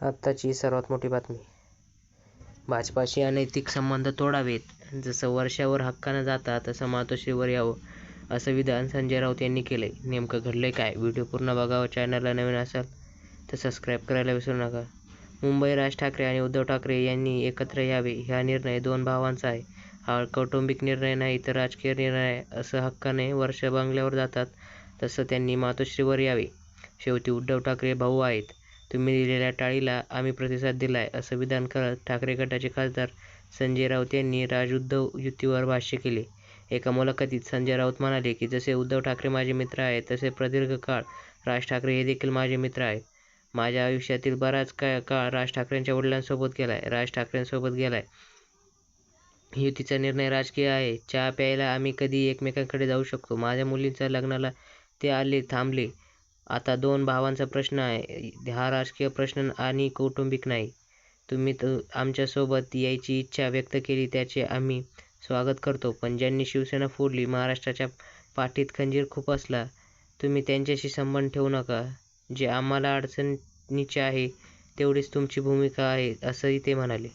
आत्ताची सर्वात मोठी बातमी. भाजपाशी अनैतिक संबंध तोडावेत. जसं वर्षावर हक्कानं जाता तसं मातोश्रीवर यावं असं विधान संजय राऊत यांनी केलंय. नेमकं घडलंय काय? व्हिडिओ पूर्ण बघा चॅनलला नवीन असाल तर सबस्क्राईब करायला विसरू नका. मुंबई राज ठाकरे आणि उद्धव ठाकरे यांनी एकत्र यावे. हा निर्णय दोन भावांचा आहे. हा कौटुंबिक निर्णय नाही तर राजकीय निर्णय असं हक्काने वर्ष बंगल्यावर जातात तसं त्यांनी मातोश्रीवर यावे. शेवटी उद्धव ठाकरे भाऊ आहेत. तुम्ही दिलेल्या टाळीला आम्ही प्रतिसाद दिलाय असं विधान करत ठाकरे गटाचे खासदार संजय राऊत यांनी राज-उद्धव युतीवर भाष्य केले. एका मुलाखतीत संजय राऊत म्हणाले की जसे उद्धव ठाकरे माझे मित्र आहेत तसे प्रदीर्घ काळ राज ठाकरे हे देखील माझे मित्र आहेत. माझ्या आयुष्यातील बराच काळ राज ठाकरेंच्या वडिलांसोबत गेलाय राज ठाकरेंसोबत गेलाय. युतीचा निर्णय राजकीय आहे. चहा प्यायला आम्ही कधी एकमेकांकडे जाऊ शकतो? माझ्या मुलींच्या लग्नाला ते आले थांबले. आता दोन भावांचा प्रश्न आहे. हा राजकीय प्रश्न आणि कौटुंबिक नाही. तुम्ही आमच्यासोबत यायची इच्छा व्यक्त केली त्याचे आम्ही स्वागत करतो. पण ज्यांनी शिवसेना फोडली महाराष्ट्राच्या पाठीत खंजीर खुपसला तुम्ही त्यांच्याशी संबंध ठेवू नका. जे आम्हाला अडचणीचे आहे तेवढीच तुमची भूमिका आहे असंही ते म्हणाले.